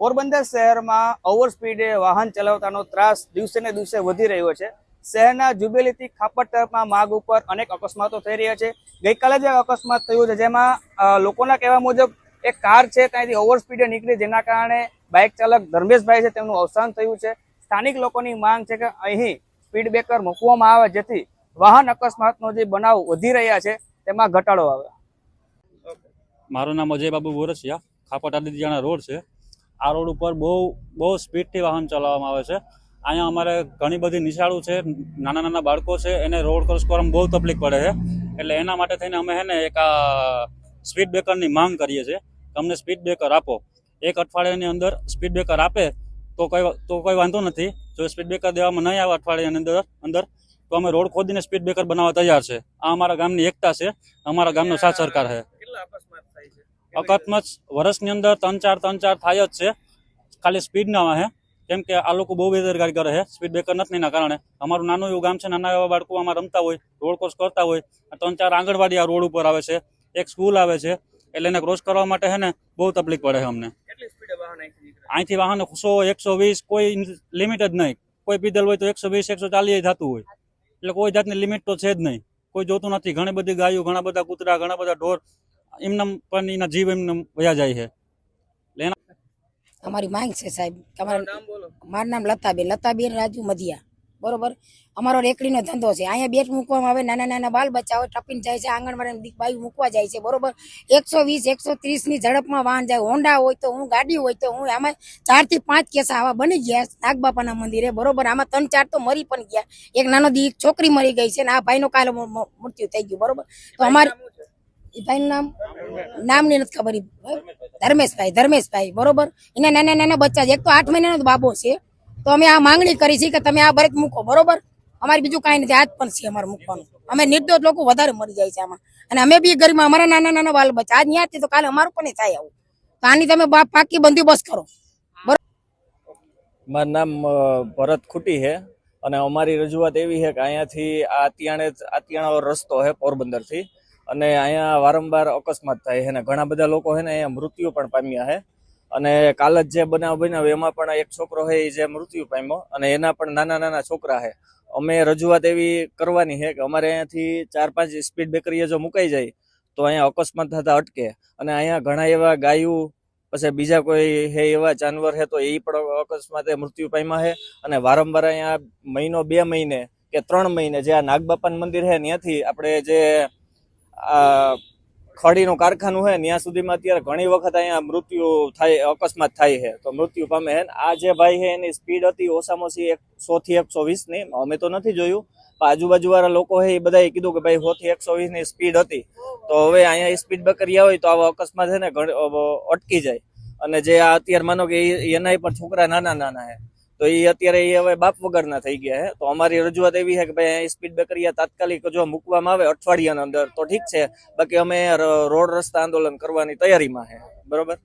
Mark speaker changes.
Speaker 1: પોરબંદર શહેરમાં ઓવર સ્પીડે વાહન ચલાવતાનો ત્રાસ દિવસે ને દિવસે વધી રહ્યો છે. શહેરના જુબેલીથી ખાપટ તરફના માર્ગ ઉપર અનેક અકસ્માતો થઈ રહ્યા છે. ગઈકાલે જે અકસ્માત થયું છે, જેમાં લોકોના કહેવા મુજબ એક કાર છે, ત્યાંથી ઓવર સ્પીડે નીકળી જેના કારણે બાઇક ચાલક ધર્મેશભાઈ છે, તેમનું અવસાન થયું છે. સ્થાનિક લોકોની માંગ છે કે અહીં સ્પીડ બ્રેકર મૂકવામાં આવે જેથી વાહન અકસ્માતનો જે બનાવ વધી રહ્યા છે, તેમાં ઘટાડો આવે.
Speaker 2: મારું નામ અજય બાબુ બોરસિયા ખાપટ આદિત્યાણા રોડ છે. આ રોડ ઉપર બહુ બહુ સ્પીડથી વાહન ચલાવવામાં આવે છે. અહીંયા અમારે ઘણી બધી નિશાળો છે, નાના નાના બાળકો છે, એને રોડ ક્રોસ કરવામાં બહુ તકલીફ પડે છે. એટલે એના માટે થઈને અમે છે ને એક આ સ્પીડ બ્રેકરની માંગ કરીએ છીએ. તમને સ્પીડ બ્રેકર આપો. એક અઠવાડિયાની અંદર સ્પીડ બ્રેકર આપે, તો કોઈ તો કોઈ વાંધો નથી. જો સ્પીડ બ્રેકર દેવામાં નહીં આવે અઠવાડિયાની અંદર અંદર, તો અમે રોડ ખોદીને સ્પીડ બ્રેકર બનાવવા તૈયાર છે. આ અમારા ગામની એકતા છે. અમારા ગામનો સાથ સરકાર છે. અકસ્માત વર્ષની અંદર ત્રણ ચાર ત્રણ ચાર થાય જ છે. ખાલી સ્પીડ ના હે કેમ કે આ લોકો બહુ બેદરકારી કરે છે. સ્પીડ બ્રેકર નથી એના કારણે. અમારું નાનું એવું ગામ છે નાના એવા બાળકો આમાં રમતા હોય રોડ ક્રોસ કરતા હોય ત્રણ ચાર આંગણવાડી આ રોડ ઉપર આવે છે. એક સ્કૂલ આવે છે એટલે એને ક્રોસ કરવા માટે છે ને બહુ તકલીફ પડે છે અમને.
Speaker 1: અહીંથી
Speaker 2: વાહન સો એકસો વીસ કોઈ લિમિટ જ નહીં. કોઈ પીધેલ હોય તો એકસો વીસ એકસો ચાલીસ થતું હોય. એટલે કોઈ જાતની લિમિટ તો છે જ નહીં. કોઈ જોતું નથી. ઘણી બધી ગાયો ઘણા બધા કૂતરા ઘણા બધા ઢોર એમના પણ એના જીવ એમને વયા જાય છે.
Speaker 3: અમારી માંગ છે સાહેબ. તમારું મારું નામ લતાબેન. લતાબેન રાજુ મધિયા. બરોબર? અમારો રેકડીનો ધંધો છે. અહીંયા બેટ મૂકવામાં આવે નાના નાના બાલ બચ્ચા હોય ટપીને જાય છે આંગણવાડી બાયું મૂકવા જાય છે. બરોબર? એકસો વીસ એકસો ત્રીસની ઝડપમાં વાહન જાય. હોન્ડા હોય તો હું ગાડી હોય તો હું આમાં ચારથી પાંચ કેસ આવા બની ગયા નાગબાપાના મંદિરે. બરોબર? આમાં ત્રણ ચાર તો મરી પણ ગયા. એક નાનો દી એક છોકરી મરી ગઈ છે ને આ ભાઈનો કાલે મૃત્યુ થઈ ગયું. બરોબર? તો અમારે એ ભાઈનું નામ? નામની નથી ખબર ધર્મેશભાઈ ધર્મેશભાઈ, બરોબર? એના નાના નાના બચ્ચા છે. એક તો આઠ મહિનાનો બાબો છે. તો અમે આ માંગણી કરી છે કે તમે આ ભરત મૂકો, બરોબર? અમારે બીજું કાંઈ નથી, આજ પણ છે અમારે મૂકવાનું. અમે નિર્દોષ લોકો વધારે મરી જાય છે આમાં. અને અમે બી ગરીબમાં, અમારા નાના નાના બાલ બચ્ચા, આજ ન્યાથી તો કાલે અમારું પણ થાય આવું. તો આની તમે બા- પાકી બંદોબસ્ત કરો.
Speaker 4: મારું નામ ભરત ખૂટી છે. અને અમારી રજૂઆત એવી છે કે અહીંયાથી આ આતિયાણે આતિયાણાનો રસ્તો છે પોરબંદરથી. અને અહીંયા વારંવાર અકસ્માત થાય છે અને ઘણા બધા લોકો છે ને અહીંયા મૃત્યુ પણ પામ્યા છે. અને કાલ જ જે બનાવ બન્યો, એમાં પણ એક છોકરો છે એ જે મૃત્યુ પામ્યો અને એના પણ નાના નાના છોકરા છે. અમે રજૂઆત એવી કરવાની છે કે અમારે અહીંયાથી ચાર પાંચ સ્પીડ બ્રેકરીએ જો મુકાઈ જાય, તો અહીંયા અકસ્માત થતા અટકે. અને અહીંયા ઘણા એવા ગાયું, પછી બીજા કોઈ હે એવા જાનવર હે તો એ પણ અકસ્માતે મૃત્યુ પામ્યા છે. અને વારંવાર અહીંયા મહિનો બે મહિને કે ત્રણ મહિને જે આ નાગબાપાન મંદિર છે, ત્યાંથી આપણે જે આ ખડીનું કારખાનું છે ત્યાં સુધીમાં અત્યારે ઘણી વખત અહીંયા મૃત્યુ થાય, અકસ્માત થાય છે. તો મૃત્યુ પામે છે આ જે ભાઈ છે, એની સ્પીડ હતી ઓછામાં ઓછી એક સો થી એકસો વીસની અમે તો નથી જોયું, પણ આજુબાજુ વાળા લોકો છે એ બધાએ કીધું કે ભાઈ સો થી એકસો વીસની સ્પીડ હતી. તો હવે અહીંયા સ્પીડ બ્રેકરિયા હોય તો આવા અકસ્માત છે ને અટકી જાય. અને જે આ અત્યારે માનો કે એનાય પણ છોકરા નાના નાના છે. તો એ અત્યારે એ હવે બાપ વગરના થઈ ગયા છે તો અમારી રજૂઆત એવી છે કે ભાઈ સ્પીડ બ્રેકરિયા તાત્કાલિક જો મૂકવામાં આવે અઠવાડિયાના અંદર તો ઠીક છે. બાકી અમે રોડ રસ્તા આંદોલન કરવાની તૈયારીમાં છે બરોબર?